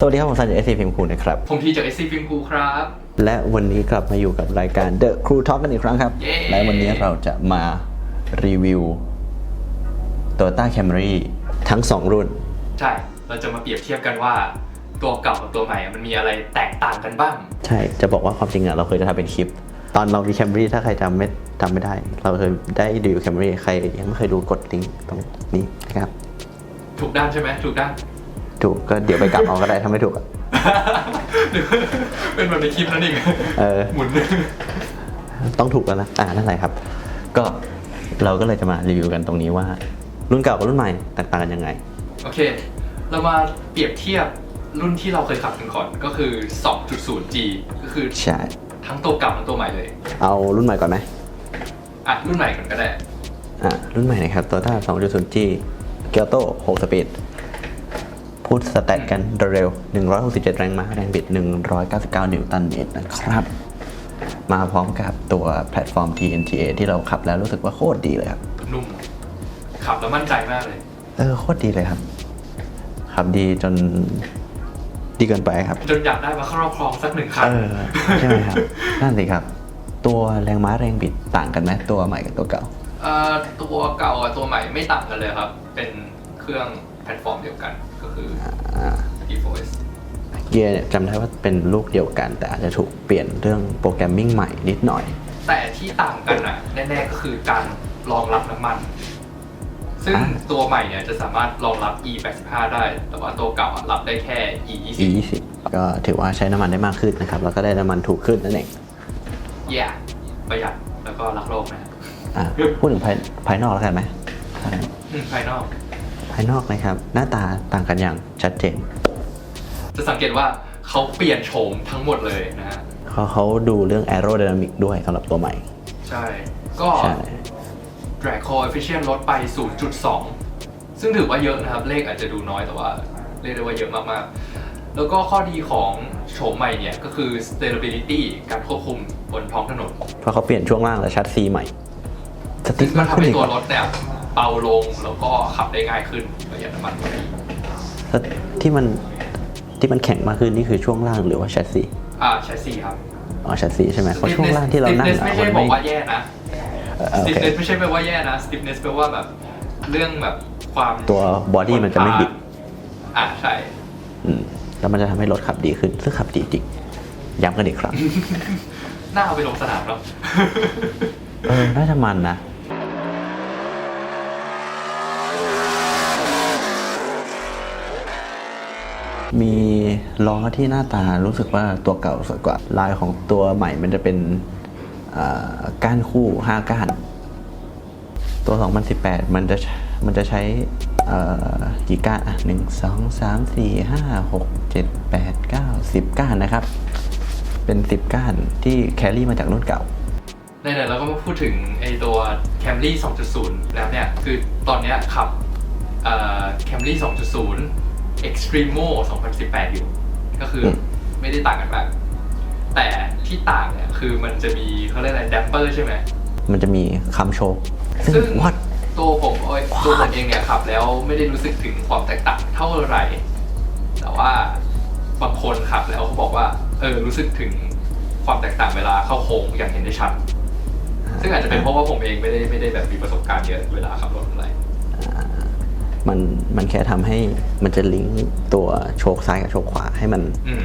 สวัสดีครับ ผมซันจากเอซีฟิล์มคูนะครับ ผมทีจาก SC Film Crew ครับ และวันนี้กลับมาอยู่กับรายการ The Crew Talk กันอีกครั้งครับเย้และวันนี้เราจะมารีวิว Toyota Camry ทั้ง 2 รุ่น ใช่ เราจะมาเปรียบเทียบกันว่า ตัวเก่ากับตัวใหม่มันมีอะไรแตกต่างกันบ้าง ใช่ จะบอกว่าความจริงอะเราเคยจะทำเป็นคลิป ตอนเรามี Camry ถ้าใครจำไม่จำไม่ได้ เราเคยได้รีวิว Camry ใครยังไม่เคยดูกดลิงก์ตรงนี้นะครับ ถูกด้านใช่ไหมถูกด้าน ถูกก็เดี๋ยวไปกลับเอาก็ได้ถ้าไม่ถูกอะเป็นแบบในคลิปนั่นเองเออ หมุน ต้องถูกแล้วนะ อ่า นั่นแหละครับ ก็เราก็เลยจะมารีวิวกันตรงนี้ว่า รุ่นเก่ากับรุ่นใหม่แตกต่างกันยังไง โอเค เรามาเปรียบเทียบรุ่นที่เราเคยขับกันก่อนก็คือ 2.0G ก็คือใช่ ทั้งตัวเก่าทั้งตัวใหม่เลย เอารุ่นใหม่ก่อนไหมอะ รุ่นใหม่ก่อนก็ได้ อ่า รุ่นใหม่นะครับ Toyota 2.0G เกียวโต6สปีด พูดสแตทกันเร็วๆ167 แรงม้าแรงบิด 199 นิวตันเมตรนะครับ มาพร้อมกับตัวแพลตฟอร์ม TNGA ที่เราขับแล้วรู้สึกว่าโคตรดีเลยครับ นุ่ม ขับแล้วมั่นใจมากเลย เออ โคตรดีเลยครับ ขับดีจนดีเกินไปครับ จนอยากได้มาครอบครองสักหนึ่งคันเออใช่ไหมครับ นั่นสิครับ ตัวแรงม้าแรงบิดต่างกันไหมตัวใหม่กับตัวเก่าเอ่อตัวเก่ากับตัวใหม่ไม่ต่างกันเลยครับ เป็นเครื่องแพลตฟอร์มเดียวกัน ก็คืออ่า eForce เกียร์เนี่ยจำได้ว่าเป็นลูกเดียวกัน แต่อาจจะถูกเปลี่ยนเรื่องโปรแกรมมิ่งใหม่นิดหน่อย แต่ที่ต่างกันอะแน่ๆก็คือการรองรับน้ำมัน ซึ่งอ่าตัวใหม่เนี่ยจะสามารถรองรับ E85 ได้ แต่ว่าตัวเก่าอะรับได้แค่ E20 E 2 0ก็ถือว่าใช้น้ำมันได้มากขึ้นนะครับ แล้วก็ได้น้ำมันถูกขึ้นนั่นเองแย่ประหยัดแล้วก็รักโลกนะอะพูดถึงภายภายนอกแล้วกันไหมอืมภายนอกภายนอกนะครับ หน้าตาต่างกันอย่างชัดเจน จะสังเกตว่าเขาเปลี่ยนโฉมทั้งหมดเลยนะฮะ เขาเขาดูเรื่อง aerodynamic ด้วยสำหรับตัวใหม่ ใช่ ก็ ใช่ drag coefficient ลดไป 0.2 ซึ่งถือว่าเยอะนะครับ เลขอาจจะดูน้อยแต่ว่าเรียกได้ว่าเยอะมากๆ แล้วก็ข้อดีของโฉมใหม่เนี่ย ก็คือ stability การควบคุมบนท้องถนนเพราะเขาเปลี่ยนช่วงล่างและชัดซีใหม่สติ๊ซึ่กงก็มากทำขึ้นให้อีกตัวว่ะรถเนี่ย เบาลงแล้วก็ขับได้ง่ายขึ้นประหยัดน้ำมันที่มันที่มันแข็งมากขึ้นนี่คือช่วงล่างหรือว่าชัดซีอ่าใช้สี่ครับอ๋อชัดซีใช่ไหมเพราะช่วงล่างที่เรานั่ง stiffness อะไม่ใช่มันบอกไม่ว่าแย่นะเออโอเค stiffness ไม่ใช่แปลว่าแย่นะ stiffness แปลว่าแบบเรื่องแบบความตัวบอดี้มันจะไม่บิดอ่าใช่ อืมแล้วมันจะทำให้รถขับดีขึ้น ซึ่งขับดีจริงย้ำกันอีกครั้งน่าเอาไปลงสนามแล้ว เออน่าจะมันนะ มีล้อที่หน้าตารู้สึกว่าตัวเก่าสวยกว่า ลายของตัวใหม่มันจะเป็นก้านคู่ 5 ก้าน ตัว 2018 มันจะมันจะใช้กี่ก้านอะหนึ่งสองสามสี่ห้าหกเจ็ดแปดเก้าสิบก้านนะครับ เป็น10ก้านที่แครี่มาจากรุ่นเก่าในไหนเราก็มาพูดถึงไอตัว Camry 2.0 แล้วเนี่ย คือตอนเนี้ยขับเอ่อ Camry 2.0 Extremo 2018 อยู่ ก็คืออมไม่ได้ต่างกันมาก แต่ที่ต่างเนี่ยคือมันจะมีเขาเรียกอะไร damper ใช่ไหม มันจะมีคำโชว์ซึ่งซึ่งวัดตัวผมเอ้ยตัวผมเองเนี่ยขับ แล้วไม่ได้รู้สึกถึงความแตกต่างเท่าไหร่ แต่ว่าบางคนขับแล้วเขาบอกว่า เออรู้สึกถึงความแตกต่างเวลาเข้าโค้งอย่างเห็นได้ชัด ซึ่งอาจจะเป็นเพราะว่าผมเองไม่ได้ไม่ได้แบบมีประสบการณ์เยอะเวลาขับรถอะไร มันมันแค่ทำให้มันจะลิงก์ตัวโชคซ้ายกับโชคขวาให้มันอืม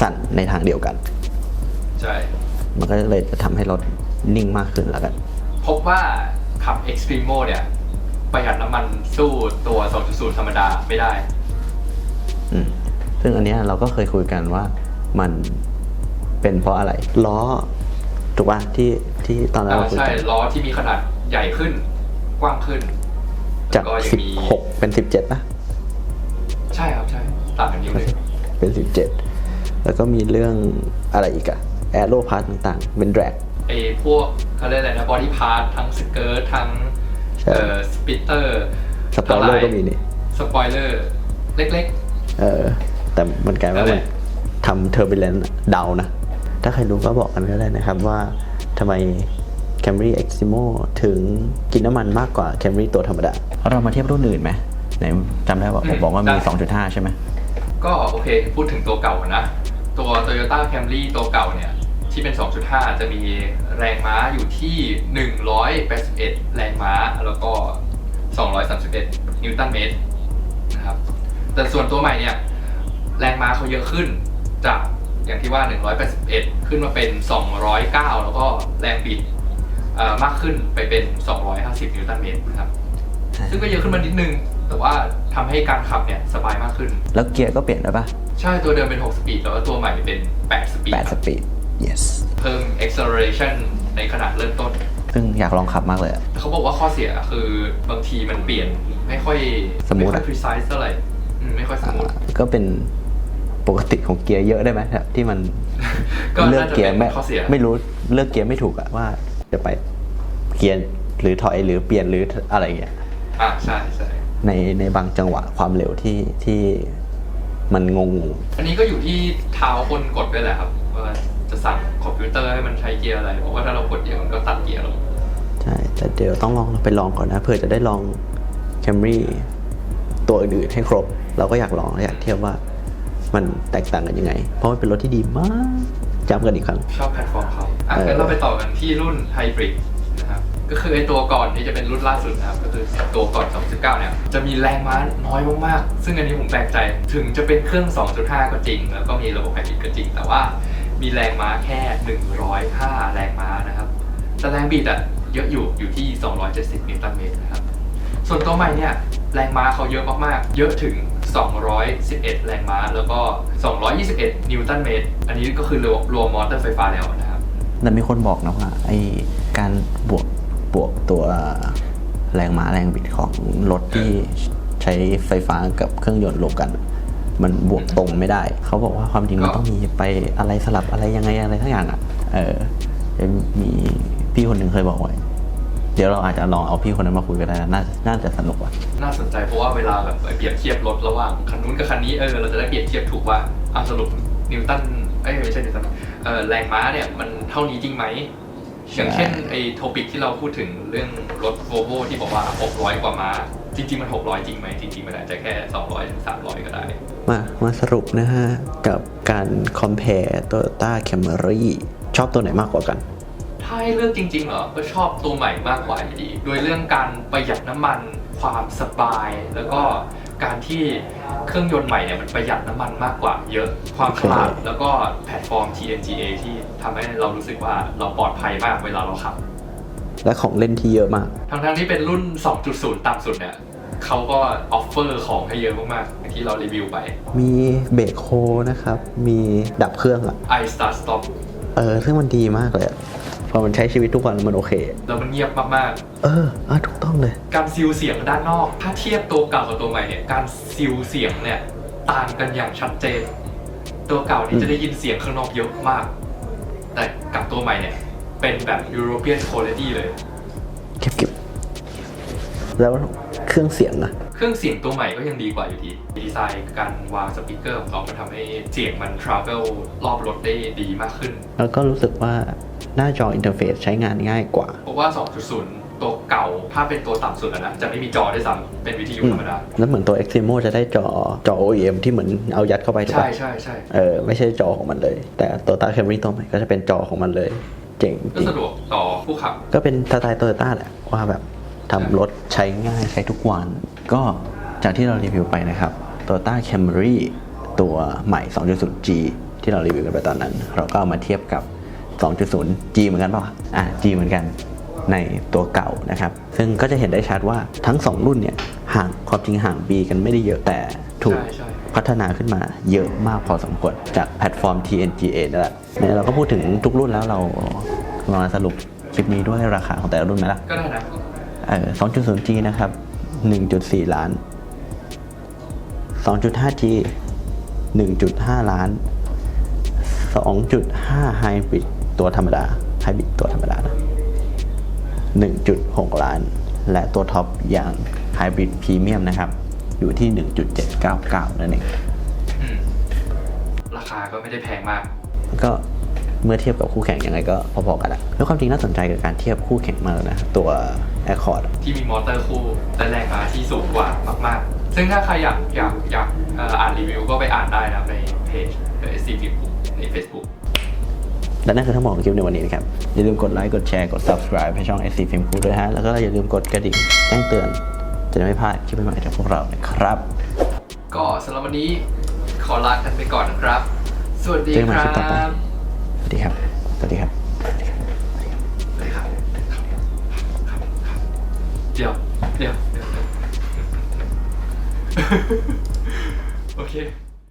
สั่นในทางเดียวกัน ใช่ มันก็เลยจะทำให้รถนิ่งมากขึ้นแล้วกัน พบว่าขับ Extremo เนี่ยประหยัดน้ำมันสู้ตัว 2.0 ธรรมดาไม่ได้อืมซึ่งอันเนี้ยเราก็เคยคุยกันว่ามันเป็นเพราะอะไร ล้อ ถูกป่ะที่ที่ตอนนั้นอ่าเราคุยใช่กันล้อที่มีขนาดใหญ่ขึ้น กว้างขึ้น จากแล้วก็ยังสิบมี หกเป็นสิบเจ็ดป่ะใช่ครับใช่ต่างกันเยอะเลย เป็นสิบเจ็ดแล้วก็มีเรื่องอะไรอีกอะแอโรพาร์ตต่างๆ เป็นแดรก ไอ้พวกเขาเรียกอะไรนะบอดี้พาร์ททั้งสเกิร์ตทั้งใช่ เอ่อสปิตเตอร์สปอยเลอร์ก็มีนี่ สปอยเลอร์ เล็ก เออ แต่มันกลายว่านั่นมัแหนละทำเทอร์บิเลนเดานะ ถ้าใครรู้ก็บอกกันก็ได้นะครับว่าทำไม Camry Eximo ถึงกินน้ำมันมากกว่า Camry ตัวธรรมดา เรามาเทียบรุ่นอื่นไหมไหนจำได้ว่าผมบอกว่ามี 2.5 ใช่ไหมๆก็โอเค พูดถึงตัวเก่านะ ตัว Toyota Camry ตัวเก่าเนี่ย ที่เป็น 2.5 จะมีแรงม้าอยู่ที่ 181 แรงม้าแล้วก็ 231 นิวตันเมตรนะครับแต่ส่วนตัวใหม่เนี่ย แรงม้าเขาเยอะขึ้นจากอย่างที่ว่า 181 ขึ้นมาเป็น 209 แล้วก็แรงบิดเอ่อ มากขึ้นไปเป็น 250 นิวตันเมตรนะครับ ซึ่งก็เยอะขึ้นมานิดนึง แต่ว่าทำให้การขับเนี่ยสบายมากขึ้น แล้วเกียร์ก็เปลี่ยนได้ปะใช่ตัวเดิมเป็น 6 สปีดแต่ว่าตัวใหม่เป็น 8 สปีดแปดสปีด yes เพิ่ม acceleration ในขนาดเริ่มต้น ซึ่งอยากลองขับมากเลยอะเขาบอกว่าข้อเสียคือบางทีมันเปลี่ยนไม่ค่อยสมูทไม่ค่อยอะ precise เท่าไหร่อืมไม่ค่อยสมูทอ่าก็เป็นปกติของเกียร์เยอะได้ไหมครับที่มันก็เลือกน่าจะเกียเป็ร์นไม่ข้อเสียไม่รู้เลือกเกียร์ไม่ถูกอะว่าจะไป เกียร์หรือถอยหรือเปลี่ยนหรืออะไรอย่างเงี้ยอ่าใช่ใช่ในในบางจังหวะความเร็วที่ที่มันงงอันนี้ก็อยู่ที่เท้าคนกดด้วยแหละครับว่าจะสั่งคอมพิวเตอร์ให้มันใช้เกียร์อะไรเพราะว่าถ้าเรากดเยอะมันก็ตัดเกียร์ลงใช่แต่เดี๋ยวต้องลองไปลองก่อนนะเพื่อจะได้ลอง Camry ตัวอื่นๆให้ครบ เราก็อยากลองอยากเทียบว่ามันแตกต่างกันยังไง เพราะมันเป็นรถที่ดีมากจำกันอีกครั้ง ชอบแพลตฟอร์มเขาอะเอองั้นเราไปต่อกันที่รุ่นไฮบริดนะครับ ก็คือไอตัวก่อนที่จะเป็นรุ่นล่าสุดนะครับ ก็คือตัวก่อน 2.9 เนี่ย จะมีแรงม้าน้อยมากๆ ซึ่งอันนี้ผมแปลกใจ ถึงจะเป็นเครื่อง 2.5 ก็จริง แล้วก็มีระบบไฮบริดก็จริง แต่ว่ามีแรงม้าแค่ 105 แรงม้านะครับ แต่แรงบิดอะเยอะอยู่ อยู่ที่ 270 นิวตันเมตรนะครับ ส่วนตัวใหม่เนี่ย แรงม้าเขาเยอะมากๆ เยอะถึง 211 แรงม้า แล้วก็ 221 นิวตันเมตร อันนี้ก็คือรวมรวมมอเตอร์ไฟฟ้าแล้วนะครับแต่มีคนบอกนะว่าไอการบวก บวกตัวแรงม้าแรงบิดของรถที่ใช้ไฟฟ้ากับเครื่องยนต์รวมกัน มันบวกตรงไม่ได้ เขาบอกว่าความจริงมันต้องมีไปอะไรสลับอะไรยังไงอะไรทั้งอย่างอะ เออมีพี่คนหนึ่งเคยบอกไว้เดี๋ยวเราอาจจะลองเอาพี่คนนั้นมาคุยกันได้นะ น่าน่าจะสนุกว่ะ น่าสนใจเพราะว่าเวลาแบบเปรียบเทียบรถระหว่างคันนู้นกับคันนี้เออเราจะได้เปรียบเทียบถูกว่าอะสรุปนิวตันเอ้ยไม่ใช่นิวตันเออแรงม้าเนี่ยมันเท่านี้จริงไหม อย่างเช่นไอ้โทปิกที่เราพูดถึงเรื่องรถโวโวที่บอกว่า 600 กว่าม้า จริง ๆ มัน 600 จริงไหมจริง ๆ มันอาจจะแค่ 200ถึง300 ก็ได้ มา มาสรุปนะฮะ กับการ compare Toyota Camry ชอบตัวไหนมากกว่ากัน ถ้าให้เลือกจริง ๆ เหรอ ก็ชอบตัวใหม่มากกว่าอยู่ดี โดยเรื่องการประหยัดน้ำมัน ความสบาย แล้วก็ การที่เครื่องยนต์ใหม่เนี่ยมันประหยัดน้ำมันมากกว่าเยอะความฉลาดแล้วก็แพลตฟอร์ม TNGA ที่ทำให้เรารู้สึกว่าเราปลอดภัยมากเวลาเราขับ และของเล่นที่เยอะมาก ทั้งๆที่เป็นรุ่น 2.0 ต่ำสุดเนี่ยเขาก็ออฟเฟอร์ของให้เยอะมากๆอย่างที่เรารีวิวไป มีเบรกโฮนะครับ มีดับเครื่องอะ i start stop เออซึ่งมันดีมากเลยอะ พอมันใช้ชีวิตทุกวันแล้วมันโอเค แล้วมันเงียบมากเอออะถูกต้องเลย ๆ การซิลเสียงด้านนอก ถ้าเทียบตัวเก่ากับตัวใหม่เนี่ยการซิลเสียงเนี่ยต่างกันอย่างชัดเจน ตัวเก่านี่อืมจะได้ยินเสียงข้างนอกเยอะมาก แต่กับตัวใหม่เนี่ยเป็นแบบ European quality เลย เก็บเก็บแล้วเครื่องเสียงอะเครื่องเสียงตัวใหม่ก็ยังดีกว่าอยู่ดี ดีไซน์การวางสปีกเกอร์ของเขามันทำให้เสียงมันทราเวลรอบรถได้ดีมากขึ้น แล้วก็รู้สึกว่า หน้าจออินเทอร์เฟซใช้งานง่ายกว่าเพราะว่า 2.0 ตัวเก่า ถ้าเป็นตัวต่ำสุดอะนะ จะไม่มีจอด้วยซ้ำเป็นวิทยุธรรมดา แล้วเหมือนตัว Extremo จะได้จอจอ OEM ที่เหมือนเอายัดเข้าไปถูกใช่ปะใช่ใช่เออไม่ใช่จอของมันเลย แต่ตัวตา Camry ตัวใหม่ก็จะเป็นจอของมันเลย เจ๋งจก็ริงสะดวกต่อผู้ขับ ก็เป็นสไตล์โตโยต้าแหละว่าแบบทำรถใช้ง่ายใช้ทุกวัน ก็จากที่เรารีวิวไปนะครับ Toyota Camry ตัวใหม่ 2.0G ที่เรารีวิวกันไปตอนนั้น เราก็เอามาเทียบกับ 2.0G เหมือนกันเปล่าอะ G เหมือนกันในตัวเก่านะครับ ซึ่งก็จะเห็นได้ชัดว่าทั้ง 2 รุ่นเนี่ยห่างความจริงห่าง B กันไม่ได้เยอะแต่ถูกใช่ใช่พัฒนาขึ้นมาเยอะมากพอสมควรจากแพลตฟอร์ม TNGA นั่นแหละเนี่ยเราก็พูดถึงทุกรุ่นแล้วเรามาสรุปคลิปนี้ด้วยราคาของแต่ละรุ่นไหมล่ะ ก็ได้นะเออ 2.0G นะครับ 1.4 ล้าน 2.5G 1.5 ล้าน 2.5 Hybrid ตัวธรรมดา Hybrid ตัวธรรมดานะ1.6 ล้าน และตัวท็อปอย่าง Hybrid Premium นะครับ อยู่ที่ 1.799 นั่นเองอืมราคาก็ไม่ได้แพงมาก ก็เมื่อเทียบกับคู่แข่งยังไงก็พอๆกันแหละแล้วความจริงน่าสนใจกับการเทียบคู่แข่งมากเลยนะ ตัว Accord ที่มีมอเตอร์คู่และแรงม้าที่สูงกว่ามากๆ ซึ่งถ้าใครอยากอยากอยากเอ่ออ่านรีวิวก็ไปอ่านได้นะครับในเพจเอสซีพีใน Facebook และนั่นคือทั้งหมดของคลิปในวันนี้นะครับ อย่าลืมกดไลค์กดแชร์กด subscribe ให้ช่อง SC Film Crew ด้วยฮะ แล้วก็อย่าลืมกดกระดิ่งแจ้งเตือน จะได้ไม่พลาดคลิปใหม่ๆจากพวกเรานะครับ ก็สำหรับวันนี้ขอลากันไปก่อนนะครับ สวัสดีเจอกันคใหม่รัคลิปต่อไปบสวัสดีครับ สวัสดีครับ สวัสดีครับ เดี๋ยว เดี๋ยวเดี๋ยว โอเค